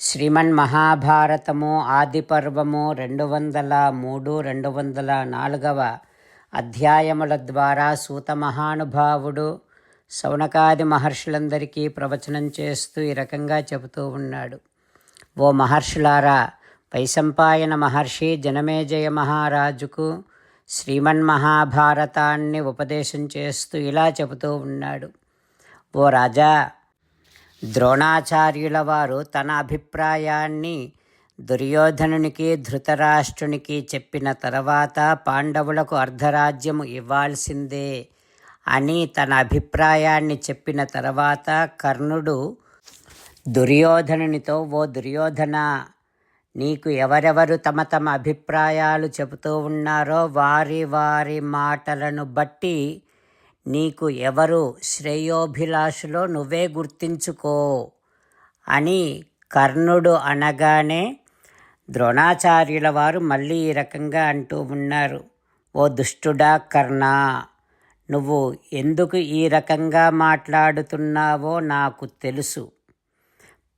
శ్రీమన్ మహాభారతము ఆది పర్వము రెండు వందల మూడు రెండు వందల నాలుగవ అధ్యాయముల ద్వారా సూత మహానుభావుడు సౌనకాది మహర్షులందరికీ ప్రవచనం చేస్తూ ఈ రకంగా చెబుతూ ఉన్నాడు. ఓ మహర్షులారా వైశంపాయన మహర్షి జనమేజయ మహారాజుకు శ్రీమన్ మహాభారతాన్ని ఉపదేశం చేస్తూ ఇలా చెబుతూ ఉన్నాడు. ఓ రాజా ద్రోణాచార్యుల వారు తన అభిప్రాయాన్ని దుర్యోధనునికి ధృతరాష్ట్రునికి చెప్పిన తర్వాత పాండవులకు అర్ధరాజ్యము ఇవ్వాల్సిందే అని తన అభిప్రాయాన్ని చెప్పిన తర్వాత కర్ణుడు దుర్యోధనునితో ఓ దుర్యోధన నీకు ఎవరెవరు తమ తమ అభిప్రాయాలు చెబుతూ ఉన్నారో వారి వారి మాటలను బట్టి నీకు ఎవరు శ్రేయోభిలాషులో నువ్వే గుర్తించుకో అని కర్ణుడు అనగానే ద్రోణాచార్యుల వారు మళ్ళీ ఈ రకంగా అంటూ ఉన్నారు. ఓ దుష్టుడా కర్ణ నువ్వు ఎందుకు ఈ రకంగా మాట్లాడుతున్నావో నాకు తెలుసు.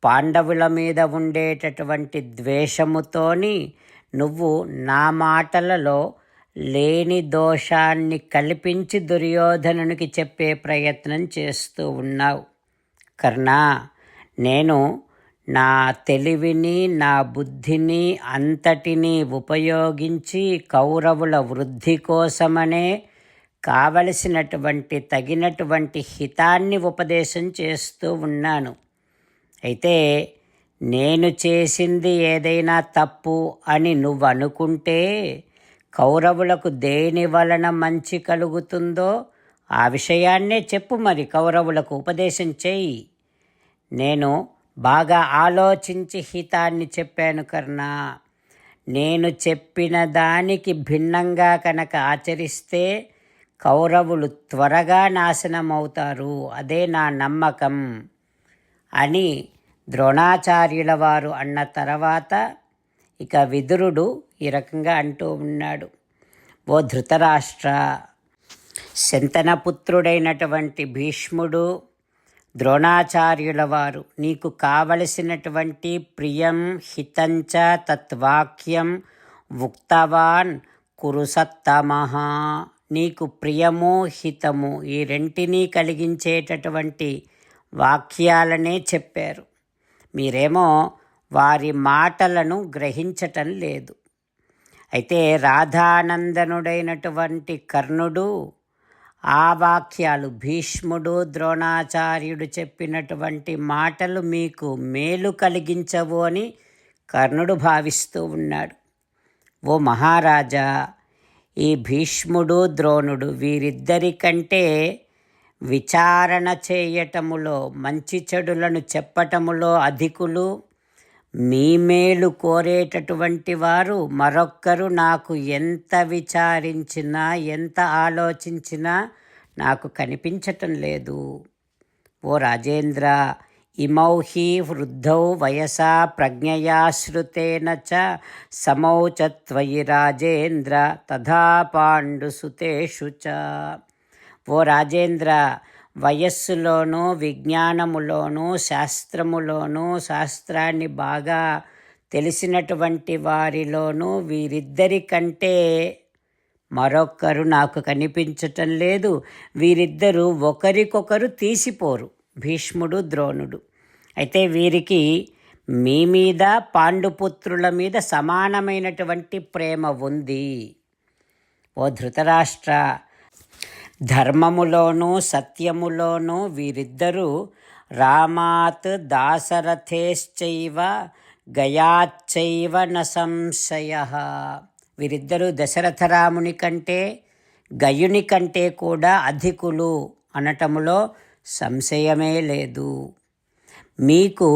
పాండవుల మీద ఉండేటటువంటి ద్వేషముతోని నువ్వు నా మాటలలో లేని దోషాన్ని కల్పించి దుర్యోధనునికి చెప్పే ప్రయత్నం చేస్తూ ఉన్నావు. కర్ణ నేను నా తెలివిని నా బుద్ధిని అంతటినీ ఉపయోగించి కౌరవుల వృద్ధి కోసమనే కావలసినటువంటి తగినటువంటి హితాన్ని ఉపదేశం చేస్తూ ఉన్నాను. అయితే నేను చేసింది ఏదైనా తప్పు అని నువ్వు అనుకుంటే కౌరవులకు దేని వలన మంచి కలుగుతుందో ఆ విషయాన్నే చెప్పు మరి కౌరవులకు ఉపదేశం చేయి. నేను బాగా ఆలోచించి హితాన్ని చెప్పాను కర్ణ. నేను చెప్పిన దానికి భిన్నంగా కనుక ఆచరిస్తే కౌరవులు త్వరగా నాశనం అవుతారు అదే నా నమ్మకం. అని ద్రోణాచార్యుల వారు అన్న తర్వాత ఇక విదురుడు ఈ రకంగా అంటూ ఉన్నాడు. ఓ ధృతరాష్ట్ర శంతనపుత్రుడైనటువంటి భీష్ముడు ద్రోణాచార్యుల వారు నీకు కావలసినటువంటి ప్రియం హితంచ తత్వాక్యం ఉక్తవాన్ కురుసత్తమహ. నీకు ప్రియము హితము ఈ రెంటినీ కలిగించేటటువంటి వాక్యాలనే చెప్పారు. మీరేమో వారి మాటలను గ్రహించటం లేదు. అయితే రాధానందనుడైనటువంటి కర్ణుడు ఆ వాక్యాలు భీష్ముడు ద్రోణాచార్యుడు చెప్పినటువంటి మాటలు మీకు మేలు కలిగించవు అని కర్ణుడు భావిస్తూ ఉన్నాడు. ఓ మహారాజా ఈ భీష్ముడు ద్రోణుడు వీరిద్దరికంటే విచారణ చేయటములో మంచి చెడులను చెప్పటములో అధికులు మీ మేలు కోరేటటువంటి వారు మరొక్కరు నాకు ఎంత విచారించినా ఎంత ఆలోచించినా నాకు కనిపించటం లేదు. ఓ రాజేంద్ర ఇమౌహి వృద్ధౌ వయసా ప్రజ్ఞయాశ్రుతేన చ సమౌచత్వయి రాజేంద్ర తథా పాండుసుతేషు చ. ఓ రాజేంద్ర వయస్సులోనూ విజ్ఞానములోనూ శాస్త్రములోనూ శాస్త్రాన్ని బాగా తెలిసినటువంటి వారిలోనూ వీరిద్దరి కంటే మరొక్కరు నాకు కనిపించటం లేదు. వీరిద్దరూ ఒకరికొకరు తీసిపోరు. భీష్ముడు ద్రోణుడు. అయితే వీరికి మీ మీద పాండుపుత్రుల మీద సమానమైనటువంటి ప్రేమ ఉంది. ఓ ధృతరాష్ట్ర ధర్మములోనూ సత్యములోనూ వీరిద్దరూ రామాత్ దాసరథేశ్చైవ గయాచ్చైవ న సంశయ. వీరిద్దరూ దశరథరాముని కంటే గయుని కంటే కూడా అధికులు అనటములో సంశయమే లేదు. మీకు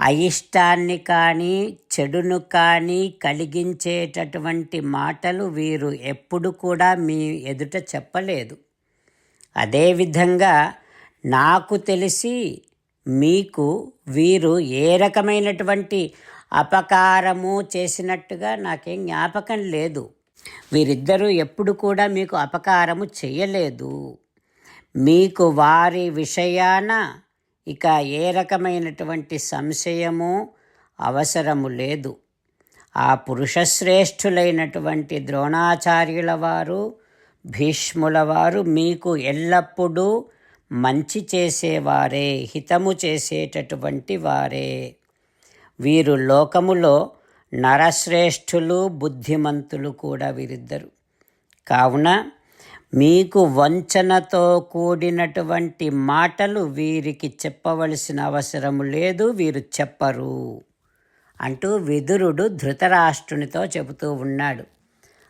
అయిష్టాన్ని కానీ చెడును కానీ కలిగించేటటువంటి మాటలు వీరు ఎప్పుడు కూడా మీ ఎదుట చెప్పలేదు. అదేవిధంగా నాకు తెలిసి మీకు వీరు ఏ రకమైనటువంటి అపకారము చేసినట్టుగా నాకేం జ్ఞాపకం లేదు. వీరిద్దరూ ఎప్పుడు కూడా మీకు అపకారము చేయలేదు. మీకు వారి విషయాన ఇక ఏ రకమైనటువంటి సంశయము అవసరము లేదు. ఆ పురుషశ్రేష్ఠులైనటువంటి ద్రోణాచార్యుల వారు భీష్ముల వారు మీకు ఎల్లప్పుడూ మంచి చేసేవారే హితము చేసేటటువంటి వారే. వీరు లోకములో నరశ్రేష్ఠులు బుద్ధిమంతులు కూడా వీరిద్దరు. కావున మీకు వంచనతో కూడినటువంటి మాటలు వీరికి చెప్పవలసిన అవసరం లేదు వీరు చెప్పరు అంటూ విదురుడు ధృతరాష్ట్రునితో చెబుతూ ఉన్నాడు.